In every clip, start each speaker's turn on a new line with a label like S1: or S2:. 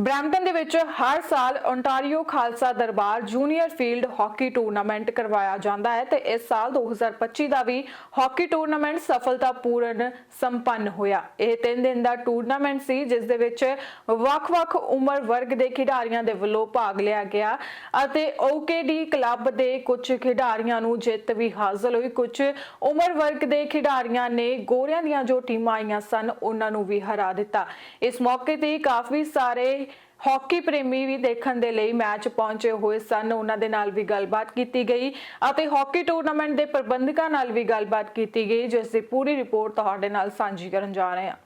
S1: Brampton ਦੇ ਵਿੱਚ ਹਰ ਸਾਲ Ontario Khalsa Darbar junior field hockey tournament ਕਰਵਾਇਆ ਜਾਂਦਾ ਹੈ ਤੇ ਇਸ ਸਾਲ 2025 ਦਾ ਵੀ ਹਾਕੀ ਟੂਰਨਾਮੈਂਟ ਸਫਲਤਾਪੂਰਨ ਸੰਪੰਨ ਹੋਇਆ। ਇਹ 3 ਦਿਨ ਦਾ ਟੂਰਨਾਮੈਂਟ ਸੀ, ਜਿਸ ਦੇ ਵਿੱਚ ਵੱਖ-ਵੱਖ ਉਮਰ ਵਰਗ ਦੇ ਖਿਡਾਰੀਆਂ ਦੇ ਵੱਲੋਂ ਭਾਗ ਲਿਆ ਗਿਆ ਅਤੇ ਓਕੇਡੀ ਕਲੱਬ ਦੇ ਕੁਝ ਖਿਡਾਰੀਆਂ ਨੂੰ ਜਿੱਤ ਵੀ ਹਾਸਲ ਹੋਈ। ਕੁਝ ਉਮਰ ਵਰਗ ਦੇ ਖਿਡਾਰੀਆਂ ਨੇ ਗੋਰਿਆਂ ਦੀਆਂ ਜੋ ਟੀਮਾਂ ਆਈਆਂ ਸਨ, ਉਹਨਾਂ ਨੂੰ ਵੀ ਹਰਾ ਦਿੱਤਾ। ਇਸ ਮੌਕੇ ਤੇ ਕਾਫੀ ਸਾਰੇ ਹਾਕੀ ਪ੍ਰੇਮੀ ਵੀ ਦੇਖਣ ਦੇ ਲਈ ਮੈਚ ਪਹੁੰਚੇ ਹੋਏ ਸਨ। ਉਹਨਾਂ ਦੇ ਨਾਲ ਵੀ ਗੱਲਬਾਤ ਕੀਤੀ ਗਈ ਅਤੇ ਹਾਕੀ ਟੂਰਨਾਮੈਂਟ ਦੇ ਪ੍ਰਬੰਧਕਾਂ ਨਾਲ ਵੀ ਗੱਲਬਾਤ ਕੀਤੀ ਗਈ, ਜਿਸ ਦੀ ਪੂਰੀ ਰਿਪੋਰਟ ਤੁਹਾਡੇ ਨਾਲ ਸਾਂਝੀ ਕਰਨ ਜਾ ਰਹੇ ਹਾਂ।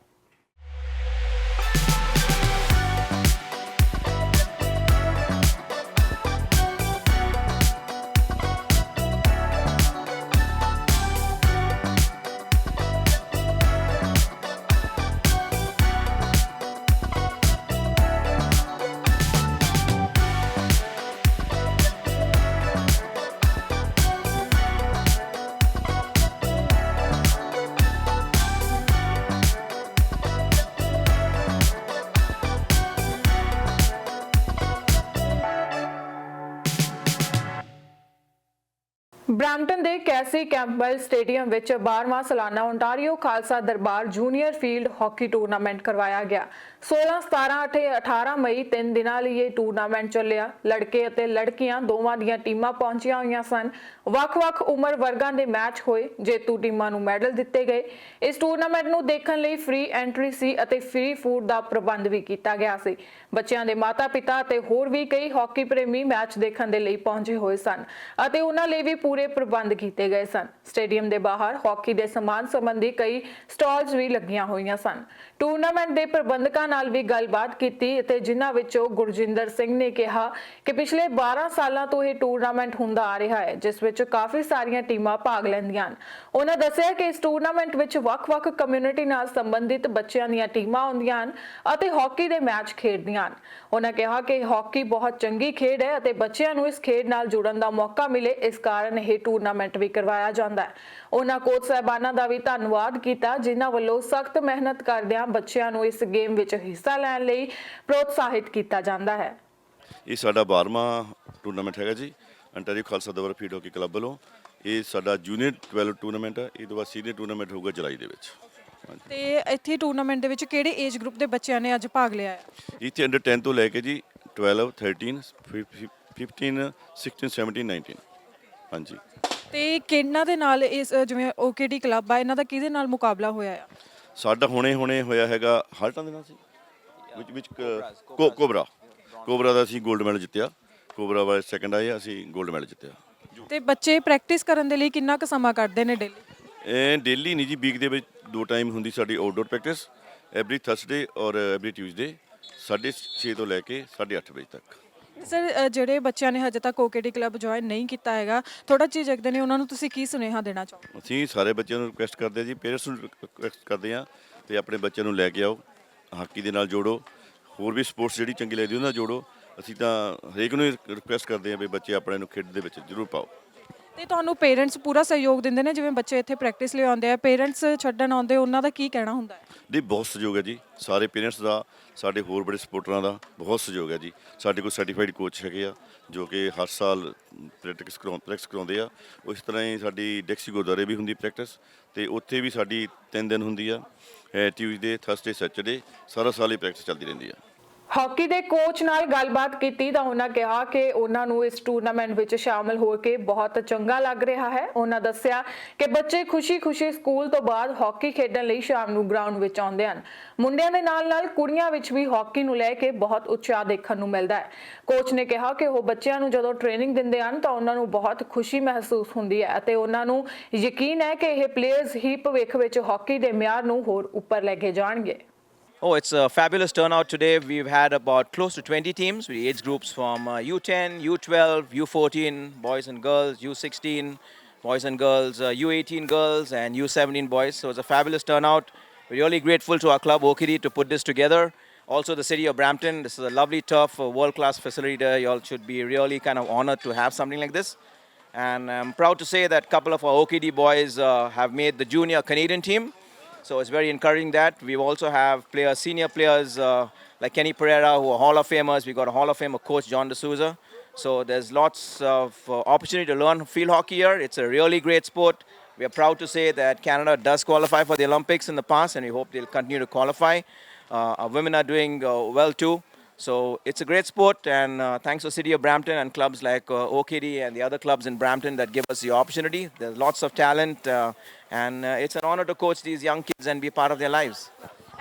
S1: ਬ੍ਰੈਂਪਟਨ ਦੇ ਕੈਸੀ ਕੈਂਪਬੈਲ ਸਟੇਡੀਅਮ ਵਿੱਚ 12ਵਾਂ ਸਾਲਾਨਾ Ontario Khalsa Darbar junior field hockey tournament ਕਰਵਾਇਆ ਗਿਆ। 16 17 ਅਤੇ 18 ਮਈ ਤਿੰਨ ਦਿਨਾਂ ਲਈ ਇਹ ਟੂਰਨਾਮੈਂਟ ਚੱਲਿਆ। ਲੜਕੇ ਅਤੇ ਲੜਕੀਆਂ ਦੋਵਾਂ ਦੀਆਂ ਟੀਮਾਂ ਪਹੁੰਚੀਆਂ ਹੋਈਆਂ ਸਨ। ਵੱਖ-ਵੱਖ ਉਮਰ ਵਰਗਾਂ ਦੇ ਮੈਚ ਹੋਏ, ਜੇਤੂ ਟੀਮਾਂ ਨੂੰ ਮੈਡਲ ਦਿੱਤੇ ਗਏ। ਇਸ ਟੂਰਨਾਮੈਂਟ ਨੂੰ ਦੇਖਣ ਲਈ ਫ੍ਰੀ ਐਂਟਰੀ ਸੀ ਅਤੇ ਫ੍ਰੀ ਫੂਡ ਦਾ ਪ੍ਰਬੰਧ ਵੀ ਕੀਤਾ ਗਿਆ ਸੀ। ਬੱਚਿਆਂ ਦੇ ਮਾਤਾ-ਪਿਤਾ ਅਤੇ ਹੋਰ ਵੀ ਕਈ ਹਾਕੀ ਪ੍ਰੇਮੀ ਮੈਚ ਦੇਖਣ ਦੇ ਲਈ ਪਹੁੰਚੇ ਹੋਏ ਸਨ ਅਤੇ ਉਹਨਾਂ ਲਈ ਵੀ ਪੂਰੇ ਪ੍ਰਬੰਧ ਕੀਤੇ ਗਏ ਸਨ। ਸਟੇਡੀਅਮ ਦੇ ਬਾਹਰ ਹਾਕੀ ਦੇ ਸਮਾਨ ਸੰਬੰਧੀ ਕਈ ਸਟਾਲਸ ਵੀ ਲੱਗੀਆਂ ਹੋਈਆਂ ਸਨ। ਟੂਰਨਾਮੈਂਟ ਦੇ ਪ੍ਰਬੰਧਕਾਂ ਨਾਲ ਵੀ ਗੱਲਬਾਤ ਕੀਤੀ ਅਤੇ ਜਿਨ੍ਹਾਂ ਵਿੱਚੋਂ ਗੁਰਜਿੰਦਰ ਸਿੰਘ ਨੇ ਕਿਹਾ ਕਿ ਪਿਛਲੇ 12 ਸਾਲਾਂ ਤੋਂ ਇਹ ਟੂਰਨਾਮੈਂਟ ਹੁੰਦਾ ਆ ਰਿਹਾ ਹੈ, ਜਿਸ ਵਿੱਚ ਕਾਫੀ ਸਾਰੀਆਂ ਟੀਮਾਂ ਭਾਗ ਲੈਂਦੀਆਂ ਹਨ। ਉਹਨਾਂ ਦੱਸਿਆ ਕਿ ਇਸ ਟੂਰਨਾਮੈਂਟ ਵਿੱਚ ਵੱਖ-ਵੱਖ ਕਮਿਊਨਿਟੀ ਨਾਲ ਸੰਬੰਧਿਤ ਬੱਚਿਆਂ ਦੀਆਂ ਟੀਮਾਂ ਆਉਂਦੀਆਂ ਹਨ ਅਤੇ ਹਾਕੀ ਦੇ ਮੈਚ ਖੇਡਦੀਆਂ ਹਨ। ਉਹਨਾਂ ਕਿਹਾ ਕਿ ਹਾਕੀ ਬਹੁਤ ਚੰਗੀ ਖੇਡ ਹੈ ਅਤੇ ਬੱਚਿਆਂ ਨੂੰ ਇਸ ਖੇਡ ਨਾਲ ਜੁੜਨ ਦਾ ਮੌਕਾ ਮਿਲੇ, ਇਸ ਕਾਰਨ ਇਹ ਟੂਰਨਾਮੈਂਟ ਵੀ ਕਰਵਾਇਆ ਜਾਂਦਾ ਹੈ। ਉਹਨਾਂ ਕੋਚ ਸਾਹਿਬਾਨਾਂ ਦਾ ਵੀ ਧੰਨਵਾਦ ਕੀਤਾ ਜਿਨ੍ਹਾਂ ਵੱਲੋਂ ਸਖਤ ਮਿਹਨਤ ਕਰਦਿਆਂ ਬੱਚਿਆਂ ਨੂੰ ਇਸ ਗੇਮ ਵਿੱਚ ਹਿੱਸਾ ਲੈਣ ਲਈ ਪ੍ਰੋਤਸਾਹਿਤ ਕੀਤਾ ਜਾਂਦਾ ਹੈ।
S2: ਇਹ ਸਾਡਾ 12ਵਾਂ ਟੂਰਨਾਮੈਂਟ ਹੈਗਾ ਜੀ Ontario Khalsa Darbar field hockey club ਵੱਲੋਂ। ਇਹ ਸਾਡਾ ਜੂਨੀਅਰ 12 ਟੂਰਨਾਮੈਂਟ ਹੈ ਇਹ ਤੋਂ ਬਾਅਦ ਸੀਨੀਅਰ ਟੂਰਨਾਮੈਂਟ ਹੋਊਗਾ ਜੁਲਾਈ ਦੇ ਵਿੱਚ।
S3: ਤੇ ਇੱਥੇ ਟੂਰਨਾਮੈਂਟ ਦੇ ਵਿੱਚ ਕਿਹੜੇ ਏਜ ਗਰੁੱਪ ਦੇ ਬੱਚਿਆਂ ਨੇ ਅੱਜ ਭਾਗ ਲਿਆ ਹੈ?
S2: ਇੱਥੇ ਅੰਡਰ 10 ਤੋਂ ਲੈ ਕੇ ਜੀ 12 13 15 16 17 19 ਹਾਂਜੀ।
S3: ਤੇ ਕਿਹਨਾਂ ਦੇ ਨਾਲ ਇਸ ਅ, ਜਿਵੇਂ ਓਕੇਡੀ ਕਲੱਬ ਆ ਇਹਨਾਂ ਦਾ ਕਿਹਦੇ ਨਾਲ ਮੁਕਾਬਲਾ ਹੋਇਆ ਆ?
S2: ਸਾਡਾ ਹੁਣੇ ਹੁਣੇ ਹੋਇਆ ਹੈਗਾ ਹਾਲਟਾਂ ਦੇ ਨਾਲ ਸੀ। ਵਿੱਚ ਵਿੱਚ ਕੋਬਰਾ। ਕੋਬਰਾ ਦਾ ਅਸੀਂ 골ਡ ਮੈਡਲ ਜਿੱਤਿਆ। ਕੋਬਰਾ ਵਾਲੇ ਸੈਕੰਡ ਆਏ ਅਸੀਂ 골ਡ ਮੈਡਲ ਜਿੱਤਿਆ।
S3: ਤੇ ਬੱਚੇ ਪ੍ਰੈਕਟਿਸ ਕਰਨ ਦੇ ਲਈ ਕਿੰਨਾ ਕੁ ਸਮਾਂ ਕੱਢਦੇ ਨੇ ਡੇਲੀ
S2: ਇਹ ਡੇਲੀ ਨਹੀਂ ਜੀ ਵੀਕ ਦੇ ਵਿੱਚ ਦੋ ਟਾਈਮ ਹੁੰਦੀ ਸਾਡੀ outdoor practice every Thursday or every Tuesday 6:30 ਤੋਂ ਲੈ ਕੇ 8:30 ਵਜੇ ਤੱਕ।
S3: ਸਰ ਜਿਹੜੇ ਬੱਚਿਆਂ ਨੇ ਹਜੇ ਤੱਕ ਓਕੇਡੀ ਕਲੱਬ ਜੁਆਇਨ ਨਹੀਂ ਕੀਤਾ ਹੈਗਾ ਥੋੜਾ ਝਿਜਕਦੇ ਨੇ, ਉਹਨਾਂ ਨੂੰ ਤੁਸੀਂ ਕੀ ਸੁਨੇਹਾ ਦੇਣਾ ਚਾਹੋ
S2: ਅਸੀਂ ਸਾਰੇ ਬੱਚਿਆਂ ਨੂੰ ਰਿਕੁਐਸਟ ਕਰਦੇ ਹਾਂ ਜੀ ਪੇਰੈਂਟਸ ਨੂੰ ਰਿਕੁਐਸਟ ਕਰਦੇ ਹਾਂ ਤੇ ਆਪਣੇ ਬੱਚਿਆਂ ਨੂੰ ਲੈ ਕੇ ਆਓ, ਹਾਕੀ ਦੇ ਨਾਲ ਜੋੜੋ, ਹੋਰ ਵੀ ਸਪੋਰਟਸ ਜਿਹੜੀ ਚੰਗੀ ਲੱਗਦੀ ਉਹਨਾਂ ਨਾਲ ਜੋੜੋ, ਅਸੀਂ ਤਾਂ ਹਰੇਕ ਨੂੰ ਰਿਕੁਐਸਟ ਕਰਦੇ ਹਾਂ ਵੀ ਬੱਚੇ ਆਪਣੇ ਨੂੰ ਖੇਡ ਦੇ ਵਿੱਚ ਜ਼ਰੂਰ ਪਾਓ।
S3: ਤੇ ਤੁਹਾਨੂੰ ਪੇਰੈਂਟਸ ਪੂਰਾ ਸਹਿਯੋਗ ਦਿੰਦੇ ਨੇ, ਜਿਵੇਂ ਬੱਚੇ ਇੱਥੇ ਪ੍ਰੈਕਟਿਸ ਲਈ ਆਉਂਦੇ ਆ ਪੇਰੈਂਟਸ ਛੱਡਣ ਆਉਂਦੇ, ਉਹਨਾਂ ਦਾ ਕੀ ਕਹਿਣਾ ਹੁੰਦਾ ਹੈ?
S2: ਦੀ ਬਹੁਤ ਸਹਿਯੋਗ ਹੈ ਜੀ। ਸਾਰੇ ਪੇਰੈਂਟਸ ਦਾ, ਸਾਡੇ ਹੋਰ ਬੜੇ ਸਪੋਰਟਰਾਂ ਦਾ ਬਹੁਤ ਸਹਿਯੋਗ ਹੈ ਜੀ। ਸਾਡੇ ਕੋਲ ਸਰਟੀਫਾਈਡ ਕੋਚ ਹੈਗੇ ਆ, ਜੋ ਕਿ ਹਰ ਸਾਲ ਪ੍ਰੈਕਟਿਸ ਕਰਾਉਂ ਪ੍ਰੈਕਟਿਸ ਕਰਾਉਂਦੇ ਆ। ਉਸ ਤਰ੍ਹਾਂ ਹੀ ਸਾਡੀ ਡੈਕਸੀ ਗੁਰਦੁਆਰੇ ਵੀ ਹੁੰਦੀ ਪ੍ਰੈਕਟਿਸ ਤੇ ਉੱਥੇ ਵੀ ਸਾਡੀ 3 ਦਿਨ ਹੁੰਦੀ ਆ ਟਿਊਜ਼ਡੇ ਥਰਸਡੇ ਸੈਚਰਡੇ ਸਾਰਾ ਸਾਲ ਹੀ ਪ੍ਰੈਕਟਿਸ ਚੱਲਦੀ ਰਹਿੰਦੀ ਆ।
S1: ਹਾਕੀ ਦੇ ਕੋਚ ਨਾਲ ਗੱਲਬਾਤ ਕੀਤੀ ਤਾਂ ਉਹਨਾਂ ਕਿਹਾ ਕਿ ਉਹਨਾਂ ਨੂੰ ਇਸ ਟੂਰਨਾਮੈਂਟ ਵਿੱਚ ਸ਼ਾਮਲ ਹੋ ਕੇ ਬਹੁਤ ਚੰਗਾ ਲੱਗ ਰਿਹਾ ਹੈ। ਉਹਨਾਂ ਦੱਸਿਆ ਕਿ ਬੱਚੇ ਖੁਸ਼ੀ-ਖੁਸ਼ੀ ਸਕੂਲ ਤੋਂ ਬਾਅਦ ਹਾਕੀ ਖੇਡਣ ਲਈ ਸ਼ਾਮ ਨੂੰ ਗਰਾਊਂਡ ਵਿੱਚ ਆਉਂਦੇ ਹਨ। ਮੁੰਡਿਆਂ ਦੇ ਨਾਲ-ਨਾਲ ਕੁੜੀਆਂ ਵਿੱਚ ਵੀ ਹਾਕੀ ਨੂੰ ਲੈ ਕੇ ਬਹੁਤ ਉਤਸ਼ਾਹ ਦੇਖਣ ਨੂੰ ਮਿਲਦਾ ਹੈ। ਕੋਚ ਨੇ ਕਿਹਾ ਕਿ ਉਹ ਬੱਚਿਆਂ ਨੂੰ ਜਦੋਂ ਟ੍ਰੇਨਿੰਗ ਦਿੰਦੇ ਹਨ ਤਾਂ ਉਹਨਾਂ ਨੂੰ ਬਹੁਤ ਖੁਸ਼ੀ ਮਹਿਸੂਸ ਹੁੰਦੀ ਹੈ ਅਤੇ ਉਹਨਾਂ ਨੂੰ ਯਕੀਨ ਹੈ ਕਿ ਇਹ ਪਲੇਅਰਸ ਹੀ ਭਵਿੱਖ ਵਿੱਚ ਹਾਕੀ ਦੇ ਮਿਆਰ ਨੂੰ ਹੋਰ ਉੱਪਰ ਲੈ ਕੇ ਜਾਣਗੇ।
S4: Oh, it's a fabulous turnout today. We've had about close to 20 teams with age groups from uh, U10, U12, U14, boys and girls, U16, boys and girls, uh, U18 girls, and U17 boys. So it's a fabulous turnout. We're really grateful to our club, Okidi, to put this together. Also, the city of Brampton. This is a lovely, tough, uh, world class facility there. You all should be really kind of honored to have something like this. And I'm proud to say that a couple of our OKD boys uh, have made the junior Canadian team. So it's very encouraging that. We also have players, senior players uh, like Kenny Pereira, who are Hall of Famers. We got a Hall of Famer coach, John D'Souza. So there's lots of uh, opportunity to learn field hockey here. It's a really great sport. We are proud to say that Canada does qualify for the Olympics in the past, and we hope they'll continue to qualify. Uh, our women are doing uh, well too. So it's a great sport, and uh, thanks to City of Brampton and clubs like uh, OKD and the other clubs in Brampton that give us the opportunity. There's lots of talent, uh, and uh, it's an honor to coach these young kids and be part of their lives.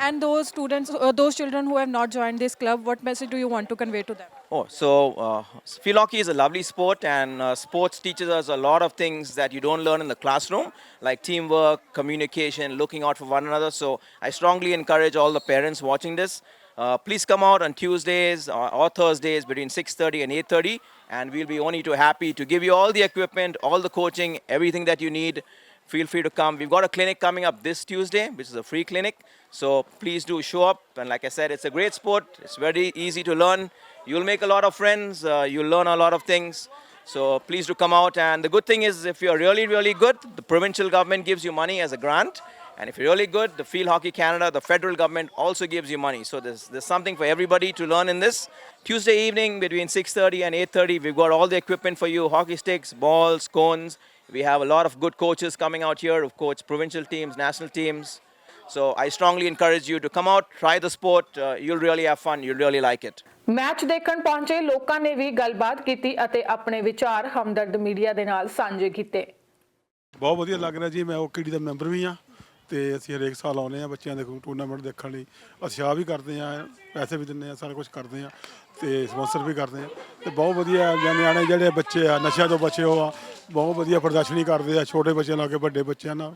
S3: And those students, uh, those children who have not joined this club, what message do you want to convey to them?
S4: Oh, so uh, field hockey is a lovely sport, and uh, sports teaches us a lot of things that you don't learn in the classroom, like teamwork, communication, looking out for one another. So I strongly encourage all the parents watching this. Uh, please come out on Tuesdays or, or Thursdays between 6:30 and 8:30, and we'll be only too happy to give you all the equipment, all the coaching, everything that you need. Feel free to come. We've got a clinic coming up this Tuesday, which is a free clinic. So please do show up. And like I said, it's a great sport. It's very easy to learn. You'll make a lot of friends. Uh, you'll learn a lot of things. So please do come out. And the good thing is, if you're really, really good, the provincial government gives you money as a grant. And if you're really good, the Field Hockey Canada, the federal government also gives you money. So there's, there's something for everybody to learn in this. Tuesday evening between 6.30 and 8.30, we've got all the equipment for you, hockey sticks, balls, cones. We have a lot of good coaches coming out here who coach provincial teams, national teams. So I strongly encourage you to come out, try the sport. Uh, you'll really have fun. You'll really like it.
S1: Match ਦੇਖਣ ਪਹੁੰਚੇ ਲੋਕਾਂ ਨੇ ਵੀ ਗੱਲਬਾਤ ਕੀਤੀ ਅਤੇ ਆਪਣੇ ਵਿਚਾਰ ਹਮਦਰਦ media ਦੇ ਨਾਲ ਸਾਂਝੇ ਕੀਤੇ
S5: ਬਹੁਤ ਵਧੀਆ ਲੱਗ ਰਿਹਾ ਜੀ ਮੈਂ ਓਕੇਡੀ ਦਾ ਮੈਂਬਰ ਵੀ ਆ ਤੇ ਅਸੀਂ ਹਰੇਕ ਸਾਲ ਆਉਂਦੇ ਆ ਬੱਚਿਆਂ ਦੇ ਟੂਰਨਾਮੈਂਟ ਦੇਖਣ ਲਈ ਉਤਸ਼ਾਹ ਵੀ ਕਰਦੇ ਆ ਪੈਸੇ ਵੀ ਦਿੰਦੇ ਆ ਸਾਰਾ ਕੁਝ ਕਰਦੇ ਆ ਤੇ ਸਪਾਂਸਰ ਵੀ ਕਰਦੇ ਆ ਤੇ ਬਹੁਤ ਵਧੀਆ ਨਿਆਣੇ ਜਿਹੜੇ ਬੱਚੇ ਆ ਨਸ਼ਿਆਂ ਤੋਂ ਬਚੇ ਹੋ ਆ ਬਹੁਤ ਵਧੀਆ ਪ੍ਰਦਰਸ਼ਨੀ ਕਰਦੇ ਆ, ਛੋਟੇ ਬੱਚਿਆਂ ਨਾਲ ਕੇ ਵੱਡੇ ਬੱਚਿਆਂ ਨਾਲ।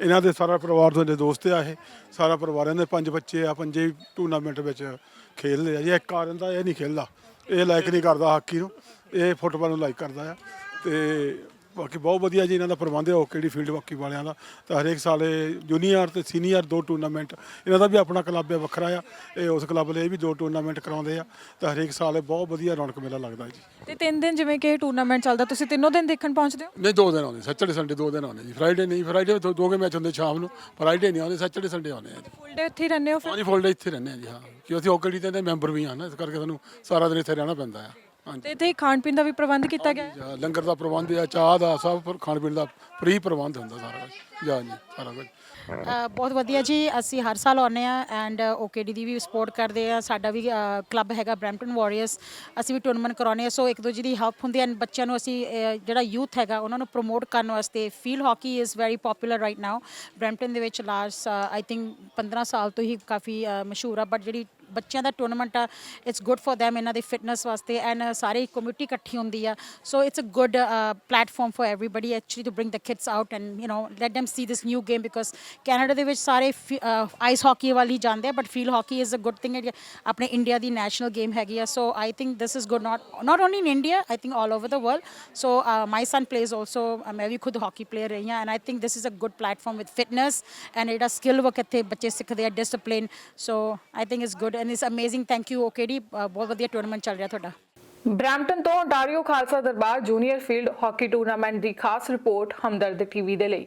S5: ਇਹਨਾਂ ਦੇ ਸਾਰਾ ਪਰਿਵਾਰ ਤੋਂ ਦੋਸਤ ਆ ਇਹ। ਸਾਰਾ ਪਰਿਵਾਰ ਇਹਨਾਂ ਦੇ ਪੰਜ ਬੱਚੇ ਆ, ਪੰਜੇ ਟੂਰਨਾਮੈਂਟ ਵਿੱਚ ਖੇਡਦੇ ਆ। ਜੇ ਇੱਕ ਆ ਰਹਿੰਦਾ ਇਹ ਨਹੀਂ ਖੇਡਦਾ ਇਹ ਲਾਇਕ ਨਹੀਂ ਕਰਦਾ ਹਾਕੀ ਨੂੰ। ਇਹ ਫੁੱਟਬਾਲ ਨੂੰ ਲਾਈਕ ਕਰਦਾ ਆ। ਤੇ ਬਾਕੀ ਬਹੁਤ ਵਧੀਆ ਜੀ ਇਹਨਾਂ ਦਾ ਪ੍ਰਬੰਧ ਹੈ ਕਿਹੜੀ ਫੀਲਡ ਹਾਕੀ ਵਾਲਿਆਂ ਦਾ। ਤਾਂ ਹਰੇਕ ਸਾਲ ਇਹ ਜੂਨੀਅਰ ਤੇ ਸੀਨੀਅਰ ਦੋ ਟੂਰਨਾਮੈਂਟ ਇਹਨਾਂ ਦਾ ਵੀ ਆਪਣਾ ਕਲੱਬ ਹੈ ਵੱਖਰਾ ਆ। ਇਹ ਉਸ ਕਲੱਬ ਲਈ ਵੀ ਦੋ ਟੂਰਨਾਮੈਂਟ ਕਰਾਉਂਦੇ ਆ। ਤਾਂ ਹਰੇਕ ਸਾਲ ਇਹ ਬਹੁਤ ਵਧੀਆ ਰੌਣਕ ਮੇਲਾ ਲੱਗਦਾ ਜੀ।
S3: ਤੇ ਤਿੰਨ ਦਿਨ ਜਿਵੇਂ ਕਿ ਟੂਰਨਾਮੈਂਟ ਚੱਲਦਾ ਤੁਸੀਂ ਤਿੰਨੋਂ ਦਿਨ ਦੇਖਣ ਪਹੁੰਚਦੇ ਹੋ?
S5: ਨਹੀਂ ਦੋ ਦਿਨ ਆਉਂਦੇ ਸੈਟਰਡੇ ਸੰਡੇ ਦੋ ਦਿਨ ਆਉਂਦੇ ਜੀ। ਫਰਾਈਡੇ ਨਹੀਂ ਫਰਾਈਡੇ ਦੋ ਦੋ ਕੇ ਮੈਚ ਹੁੰਦੇ ਸ਼ਾਮ ਨੂੰ ਫਰਾਈਡੇ ਨਹੀਂ ਆਉਂਦੇ ਸੈਟਰਡੇ ਸੰਡੇ ਆਉਂਦੇ ਆ ਜੀ।
S3: ਫੁੱਲ ਡੇ ਇੱਥੇ ਹੀ ਰਹਿੰਦੇ ਹੋ ਫਿਰ?
S5: ਹਾਂਜੀ ਫੁੱਲ ਡੇ ਇੱਥੇ ਰਹਿੰਦੇ ਆ ਜੀ ਹਾਂ। ਕਿਉਂਕਿ ਅਸੀਂ ਓਕੜੀ ਦੇ ਮੈਂਬਰ ਵੀ ਹਾਂ ਨਾ ਇਸ ਕਰਕੇ ਸਾਨੂੰ ਸਾਰਾ ਦਿਨ ਇੱਥੇ ਰਹਿਣਾ ਪੈਂਦਾ ਆ।
S3: ਤੇ ਇੱਥੇ ਖਾਣ ਪੀਣ ਦਾ ਵੀ ਪ੍ਰਬੰਧ ਕੀਤਾ ਗਿਆ ਹੈ?
S5: ਜਾਂ ਲੰਗਰ ਦਾ ਪ੍ਰਬੰਧ ਆ ਚਾਹ ਦਾ ਸਭ ਪਰ ਖਾਣ ਪੀਣ ਦਾ ਫ੍ਰੀ ਪ੍ਰਬੰਧ ਹੁੰਦਾ ਸਾਰਾ ਕੁਝ ਜਾਂ ਜੀ ਸਾਰਾ ਕੁਝ
S6: ਅ, ਬਹੁਤ ਵਧੀਆ ਜੀ ਅਸੀਂ ਹਰ ਸਾਲ ਆਉਂਦੇ ਆ ਐਂਡ ਓਕੇਡੀ ਦੀ ਵੀ ਸਪੋਰਟ ਕਰਦੇ ਆ ਸਾਡਾ ਵੀ ਕਲੱਬ ਹੈਗਾ ਬ੍ਰੈਂਪਟਨ ਵਾਰੀਅਰਸ ਅਸੀਂ ਵੀ ਟੂਰਨਾਮੈਂਟ ਕਰਾਉਂਦੇ ਆ ਸੋ ਇੱਕ ਦੂਜੇ ਦੀ ਹੈਲਪ ਹੁੰਦੀ ਹੈ। and ਬੱਚਿਆਂ ਨੂੰ ਅਸੀਂ ਅ, ਜਿਹੜਾ ਯੂਥ ਹੈਗਾ ਉਹਨਾਂ ਨੂੰ ਪ੍ਰੋਮੋਟ ਕਰਨ ਵਾਸਤੇ field hockey is very popular right now Brampton ਦੇ ਵਿੱਚ ਲਾਸਟ ਆਈ ਥਿੰਕ 15 ਸਾਲ ਤੋਂ ਹੀ ਕਾਫੀ ਅ, ਮਸ਼ਹੂਰ ਆ ਬਟ ਜਿਹੜੀ ਬੱਚਿਆਂ ਦਾ ਟੂਰਨਾਮੈਂਟ ਆ ਇਟਸ ਗੁੱਡ ਫॉर them ਇਹਨਾਂ ਦੇ ਫਿਟਨੈਸ ਵਾਸਤੇ ਐਂਡ ਸਾਰੀ ਕਮਿਊਨਿਟੀ ਇਕੱਠੀ ਹੁੰਦੀ ਆ so it's a good platform for everybody actually to bring the kids out and you know let them see this new game because Canada ਦੇ ਵਿੱਚ ਸਾਰੇ ice hockey ਵਾਲੀ ਜਾਂਦੇ ਆ but field hockey is a good thing ਆਪਣੇ India ਦੀ national game ਹੈਗੀ ਆ so I think this is good not not only in India I think all over the world so my son plays also ਮੈਂ ਵੀ ਖੁਦ hockey player ਰਹੀ ਹਾਂ and I think this is a good platform with fitness and ਜਿਹੜਾ skill ਵਕ ਇੱਥੇ ਬੱਚੇ ਸਿੱਖਦੇ ਆ discipline so I think is good and it's amazing thank you ਓਕੇਡੀ ਬਹੁਤ ਵਧੀਆ ਟੂਰਨਾਮੈਂਟ ਚੱਲ ਰਿਹਾ ਤੁਹਾਡਾ।
S1: ਬ੍ਰੈਂਪਟਨ ਤੋਂ ontario Khalsa Darbar junior field hockey tournament ਦੀ ਖਾਸ ਰਿਪੋਰਟ ਹਮਦਰਦ ਟੀਵੀ ਦੇ ਲਈ।